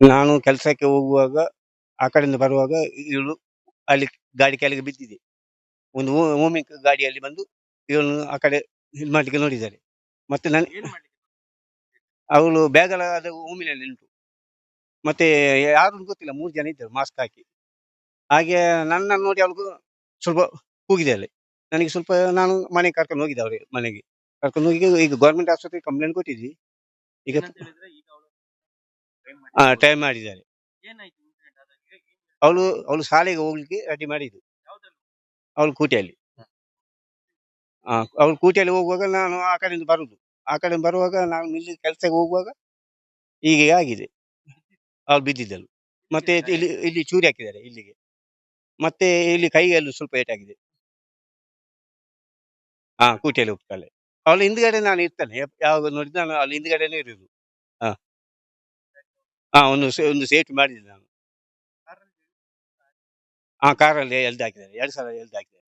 ನಾನು ಕೆಲಸಕ್ಕೆ ಹೋಗುವಾಗ ಆ ಕಡೆಯಿಂದ ಬರುವಾಗ ಇವಳು ಅಲ್ಲಿ ಗಾಡಿ ಕೆಳಗೆ ಬಿದ್ದಿದೆ. ಒಂದು ಓಮಿ ಗಾಡಿಯಲ್ಲಿ ಬಂದು ಇವಳು ಆ ಕಡೆ ಇದು ಮಾಡಲಿಕ್ಕೆ ನೋಡಿದ್ದಾರೆ. ಮತ್ತೆ ನಾನು ಅವಳು ಬ್ಯಾಗಲ ಅದು ಓಮಿನಲ್ಲಿ ಉಂಟು. ಮತ್ತೆ ಯಾರು ಗೊತ್ತಿಲ್ಲ ಮೂರು ಜನ ಇದ್ದರು ಮಾಸ್ಕ್ ಹಾಕಿ. ಹಾಗೆ ನನ್ನ ನೋಡಿ ಅವಳಿಗೂ ಸ್ವಲ್ಪ ಕೂಗಿದ್ದಾಳೆ ನನಗೆ ಸ್ವಲ್ಪ ನಾನು ಮನೆಗೆ ಕರ್ಕೊಂಡು ಹೋಗಿದ್ದೆ ಅವ್ರಿಗೆ ಮನೆಗೆ. ಕರ್ಕೊಂಡು ಹೋಗಿ ಈಗ ಗೌರ್ಮೆಂಟ್ ಆಸ್ಪತ್ರೆಗೆ ಕಂಪ್ಲೇಂಟ್ ಕೊಟ್ಟಿದ್ವಿ. ಈಗ ಅವಳು ಟೈಮ್ ಮಾಡಿದ್ದಾರೆ. ಏನಾಯ್ತು ಇನ್ಸಿಡೆಂಟ್ ಆದಾಗ ಏನ್ ಅವಳು ಅವಳು ಶಾಲೆಗೆ ಹೋಗ್ಲಿಕ್ಕೆ ರೆಡಿ ಮಾಡಿದ್ದು. ಯಾವ್ದ್ರಲ್ಲಿ ಅವಳು ಕೂಟಿಯಲ್ಲಿ ಆ ಅವಳು ಕೂಟಿಯಲ್ಲಿ ಹೋಗುವಾಗ ನಾನು ಆ ಕಡೆಯಿಂದ ಬರುದು. ಆ ಕಡೆ ಬರುವಾಗ ನಾನು ಇಲ್ಲಿ ಕೆಲಸಕ್ಕೆ ಹೋಗುವಾಗ ಹೀಗೆ ಆಗಿದೆ. ಅವಳು ಬಿದ್ದಿದ್ದಳು. ಮತ್ತೆ ಇಲ್ಲಿ ಇಲ್ಲಿ ಚೂರಿ ಹಾಕಿದ್ದಾರೆ ಇಲ್ಲಿಗೆ. ಮತ್ತೆ ಇಲ್ಲಿ ಕೈಯಲ್ಲೂ ಸ್ವಲ್ಪ ಏಟಾಗಿದೆ ಹಾ ಕೂಟಿಯಲ್ಲಿ ಹೋಗ್ತಾಳೆ. ಅವಳು ಹಿಂದ್ಗಡೆ ನಾನು ಇರ್ತೇನೆ. ಯಾವಾಗ ನೋಡಿದ್ರೆ ನಾನು ಅವಳು ಇರೋದು. ಇರುದು ಹಾ ಹಾ ಒಂದು ಸೇ- ಒಂದು ಸೇಫ್ಟಿ ಮಾಡಿದ್ದೀನಿ ನಾನು. ಆ ಕಾರಲ್ಲಿ ಎಳ್ದು ಹಾಕಿದ್ದಾರೆ. ಎರಡು ಸಲ ಎಳ್ದು ಹಾಕಿದ್ದಾರೆ.